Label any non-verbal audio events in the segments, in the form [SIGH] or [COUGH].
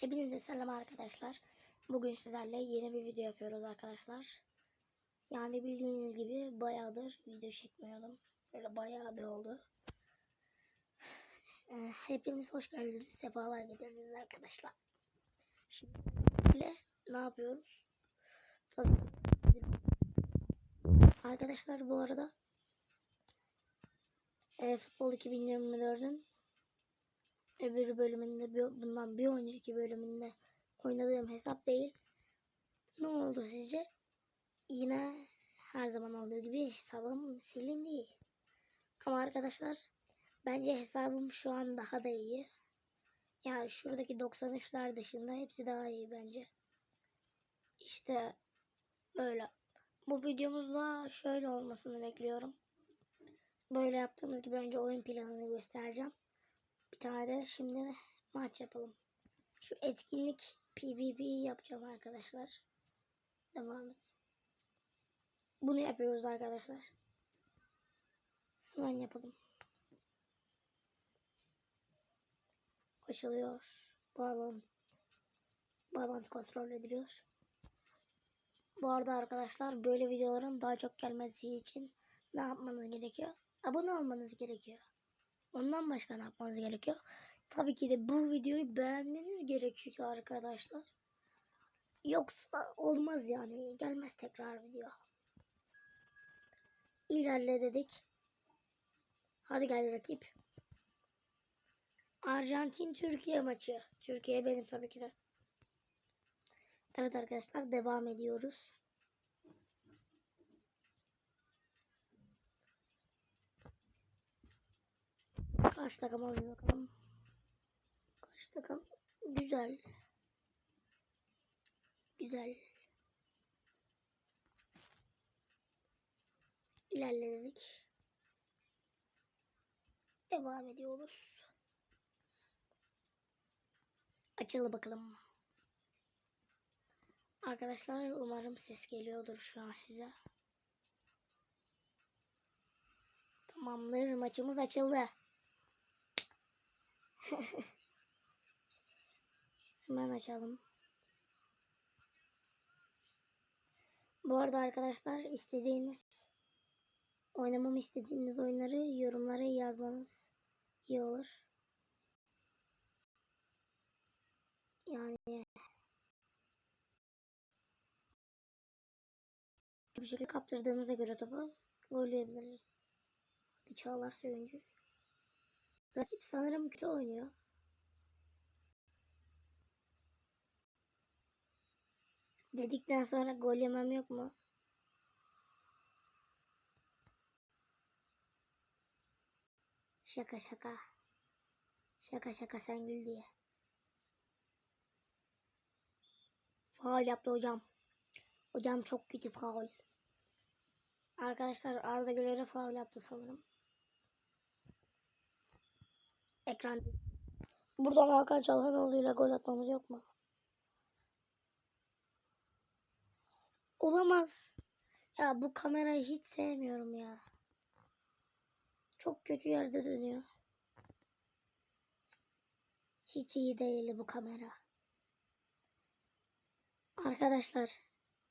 Hepinize selam arkadaşlar. Bugün sizlerle yeni bir video yapıyoruz arkadaşlar. Yani bildiğiniz gibi bayağıdır video çekmiyordum. Böyle bayağı bir oldu. [LAUGHS] Ee, Hepiniz hoş geldiniz. Sefalar getirdiniz arkadaşlar. Şimdi ne yapıyoruz? Tabii. Arkadaşlar bu arada e, Futbol 2024'ün öbür bölümünde bundan bir önceki bölümünde oynadığım hesap değil. Ne oldu sizce? Yine her zaman olduğu gibi hesabım silindi. Ama arkadaşlar bence hesabım şu an daha da iyi. Yani şuradaki 93'ler dışında hepsi daha iyi bence. İşte böyle. Bu videomuzda şöyle olmasını bekliyorum. Böyle yaptığımız gibi önce oyun planını göstereceğim. Bir tane şimdi maç yapalım. Şu etkinlik PvP yapacağım arkadaşlar. Devam et. Bunu yapıyoruz arkadaşlar. Hemen yapalım. Açılıyor. Bağlan. Bağlantı kontrol ediliyor. Bu arada arkadaşlar böyle videoların daha çok gelmesi için ne yapmanız gerekiyor? Abone olmanız gerekiyor. Ondan başka ne yapmanız gerekiyor? Tabii ki de bu videoyu beğenmeniz gerekiyor arkadaşlar. Yoksa olmaz yani. Gelmez tekrar video. İlerle dedik. Hadi gel rakip. Arjantin Türkiye maçı. Türkiye benim tabii ki de. Evet arkadaşlar devam ediyoruz. Kaç takım oynuyor bakalım. Kaç takım? Güzel. Güzel. İlerledik. Devam ediyoruz. Açılı bakalım. Arkadaşlar umarım ses geliyordur şu an size. Tamamdır maçımız açıldı. Hemen açalım. Bu arada arkadaşlar istediğiniz oynamamı istediğiniz oyunları yorumlara yazmanız iyi olur. Yani bu şekilde kaptırdığımıza göre topu golleyebiliriz. Hadi Çağlar Söyüncü. Rakip sanırım kötü oynuyor. Dedikten sonra gol yemem yok mu? Şaka şaka. Şaka şaka sen gül diye. Faul yaptı hocam. Hocam çok kötü faul. Arkadaşlar Arda Güler'e faul yaptı sanırım. Ekran. Buradan Hakan Çalhanoğlu ile gol atmamız yok mu? Olamaz. Ya bu kamerayı hiç sevmiyorum ya. Çok kötü yerde dönüyor. Hiç iyi değil bu kamera. Arkadaşlar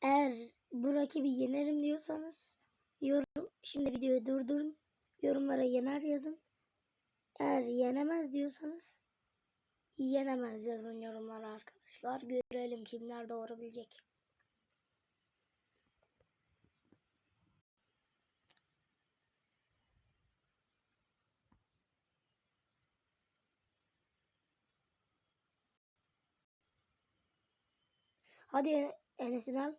eğer bu rakibi yenerim diyorsanız yorum şimdi videoyu durdurun. Yorumlara yener yazın. Eğer yenemez diyorsanız yenemez yazın yorumlara arkadaşlar. Görelim kimler doğru bilecek. Hadi Enes Ünal.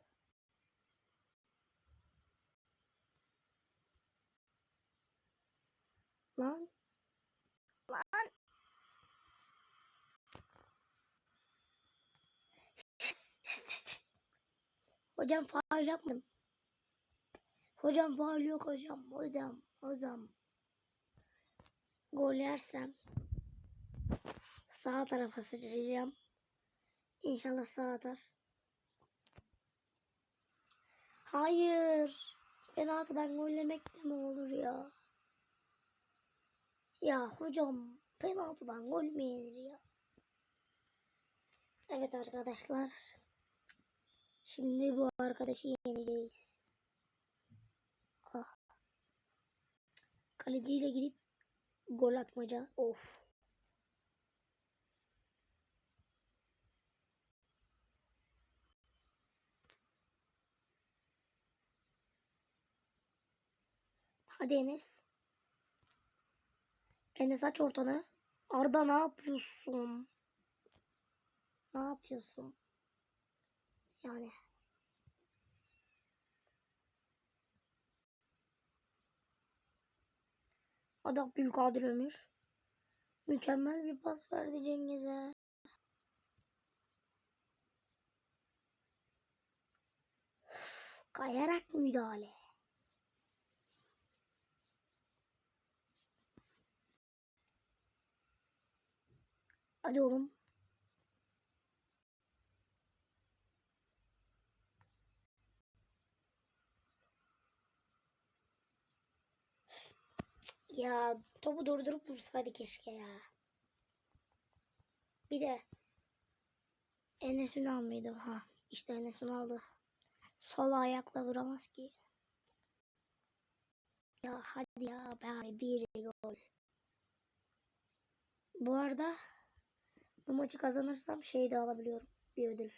Lan. Yes, yes, yes, yes. Hocam faul yapmadım. Hocam faul yok hocam. Hocam, hocam. Gol yersem sağ tarafa sıçrayacağım. İnşallah sağ atar. Hayır. Penaltıdan gol yemek de mi olur ya? Ya hocam penaltıdan gol mü yenir ya? Evet arkadaşlar. Şimdi bu arkadaşı yeneceğiz. Ah. Kaleciyle gidip gol atmaca. Of. Hadi Enes. Enes aç ortanı. Arda ne yapıyorsun? Ne yapıyorsun? Yani. Hadi Abdülkadir Ömür. Mükemmel bir pas verdi Cengiz'e. Kayarak müdahale. Hadi oğlum. Ya topu durdurup vursaydı keşke ya. Bir de Enes Ünal mıydı? Ha işte Enes Ünal'dı. Sol ayakla vuramaz ki. Ya hadi ya bari bir gol. Bu arada bu maçı kazanırsam şey de alabiliyorum. Bir ödül.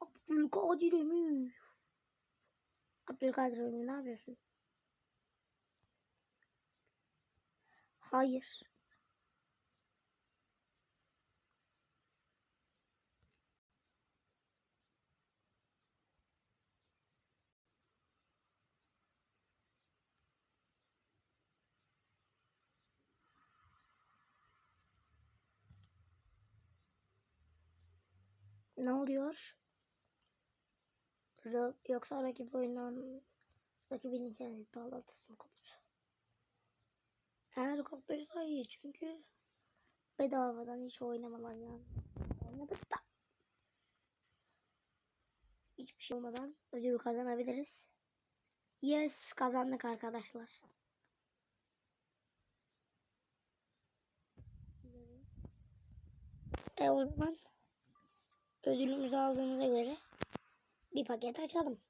Abdülkadir Ömür. Abdülkadir Ömür ne yapıyorsun? Hayır. Ne oluyor? Yoksa rakip oyundan rakibin internet bağlantısı mı koptu? Eğer koptuysa iyi çünkü bedavadan hiç oynamalar yani. Oynadık da. Hiçbir şey olmadan ödülü kazanabiliriz. Yes kazandık arkadaşlar. E o zaman ödülümüzü aldığımıza göre bir paket açalım.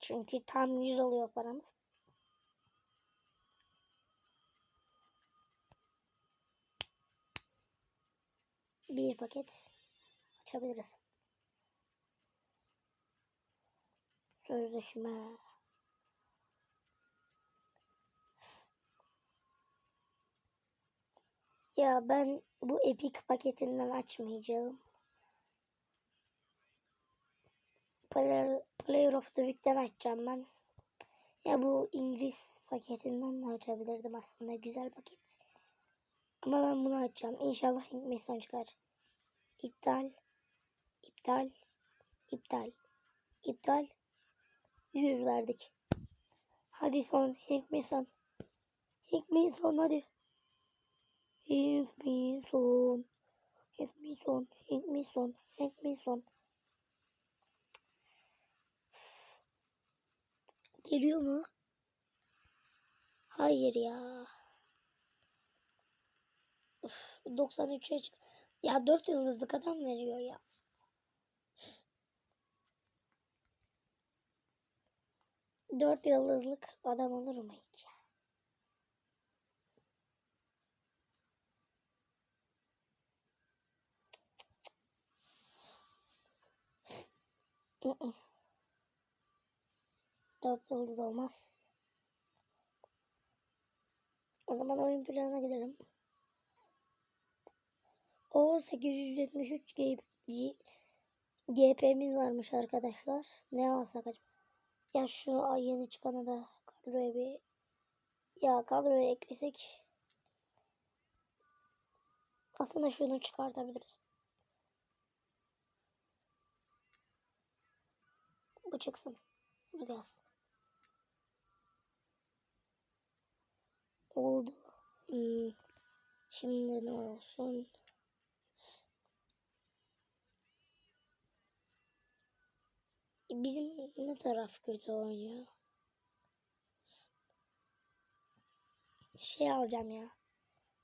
Çünkü tam 100 oluyor paramız. Bir paket açabiliriz. Sözleşme. Ya ben bu Epic paketinden açmayacağım. Player, Player of the Week'ten açacağım ben. Ya bu İngiliz paketinden de açabilirdim aslında. Güzel paket. Ama ben bunu açacağım. İnşallah Mason çıkar. İptal. İptal. İptal. İptal. 100 verdik. Hadi son. Hank Mason. Hank Mason hadi. Hank Mason. Hank Mason. Hank Mason. Hank Mason. Geliyor mu? Hayır ya. Of, 93'e çık. Ya 4 yıldızlık adam veriyor ya. Dört yıldızlık adam olur mu hiç. Dört yıldız olmaz. O zaman oyun planına gidelim. O 873 G G GP'miz varmış arkadaşlar. Ne alsak acaba? Ya şu yeni çıkanı da kadroya bir ya kadroya eklesek aslında şunu çıkartabiliriz. Bu çıksın. Bu gelsin. Oldu. Hmm. Şimdi ne olsun? Bizim ne taraf kötü oynuyor? Şey alacağım ya.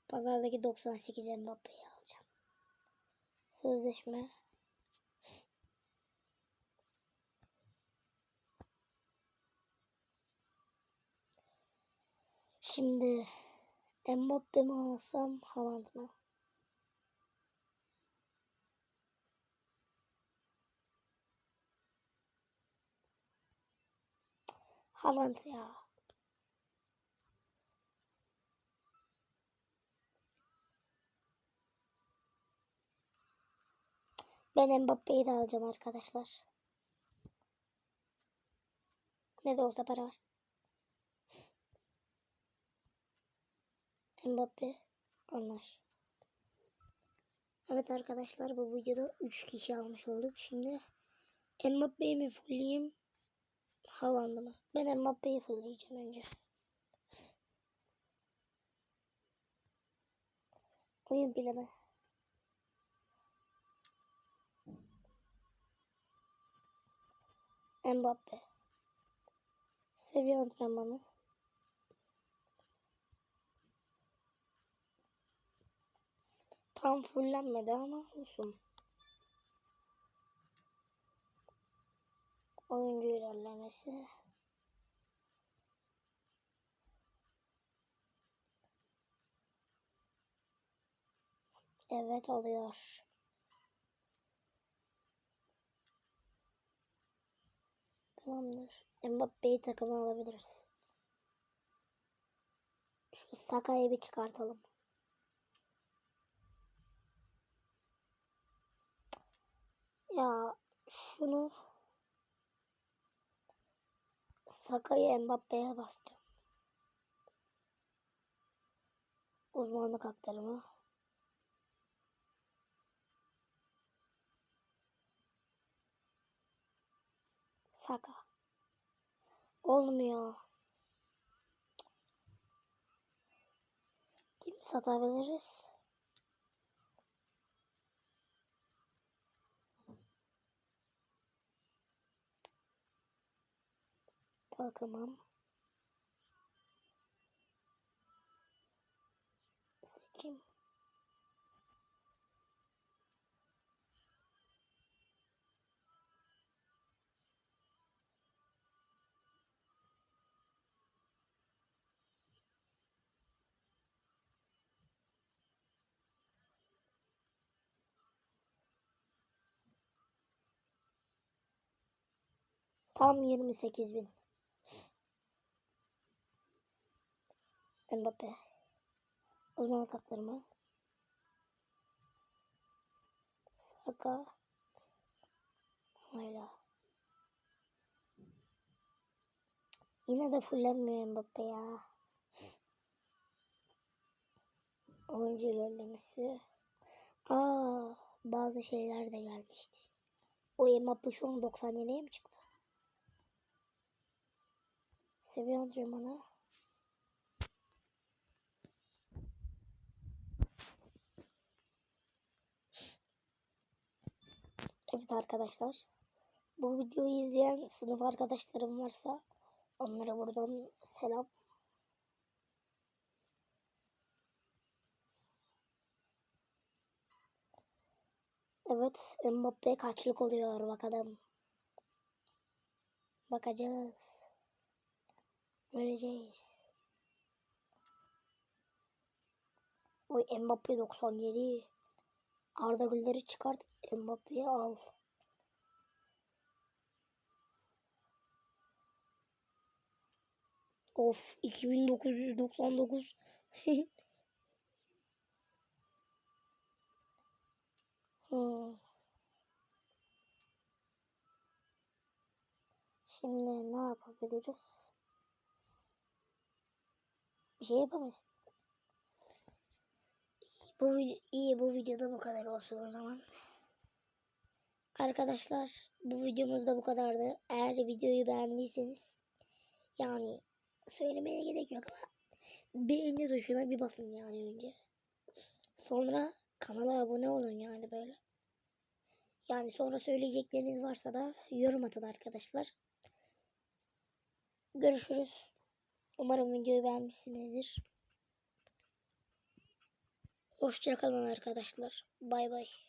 Pazardaki 98 Mbappe'yi alacağım. Sözleşme. Şimdi Mbappe mi alsam Haaland mı? Haaland ya. Ben Mbappe'yi de alacağım arkadaşlar. Ne de olsa para var. Mbappe anlar. Evet arkadaşlar bu videoda 3 kişi almış olduk. Şimdi Mbappe'yi mi fullleyeyim? Haaland'ı mı? Ben Mbappe'yi fullleyeceğim önce. Oyun planı. Mbappe. Seviye antrenmanı. Tam fullenmedi ama olsun. Oyuncu ilerlemesi. Evet oluyor. Tamamdır. Mbappe'yi takıma alabiliriz. Şu Saka'yı bir çıkartalım. Ya şunu Saka'yı Mbappe'ye basacağım. Uzmanlık aktarımı. Saka. Olmuyor. Kimi satabiliriz? Takımım. Seçim. Tam 28 bin. Mbappe. Uzmanlık haklarımı. Saka. Hala. Yine de fullenmiyor Mbappe ya. Oyuncu ilerlemesi. Aa, bazı şeyler de gelmişti. O Mbappe şu an 97'ye mi çıktı? Seviye antrenmanı. Evet arkadaşlar. Bu videoyu izleyen sınıf arkadaşlarım varsa onlara buradan selam. Evet Mbappe kaçlık oluyor bakalım. Bakacağız. Göreceğiz. Oy Mbappe 97. Arda Güler'i çıkart. Mbappe'yi al. Of 2999. [LAUGHS] hmm. Şimdi ne yapabiliriz? Bir şey yapamayız. Bu iyi bu videoda bu kadar olsun o zaman. Arkadaşlar bu videomuz da bu kadardı. Eğer videoyu beğendiyseniz yani söylemeye gerek yok ama beğeni tuşuna bir basın yani önce. Sonra kanala abone olun yani böyle. Yani sonra söyleyecekleriniz varsa da yorum atın arkadaşlar. Görüşürüz. Umarım videoyu beğenmişsinizdir. Hoşçakalın arkadaşlar. Bay bay.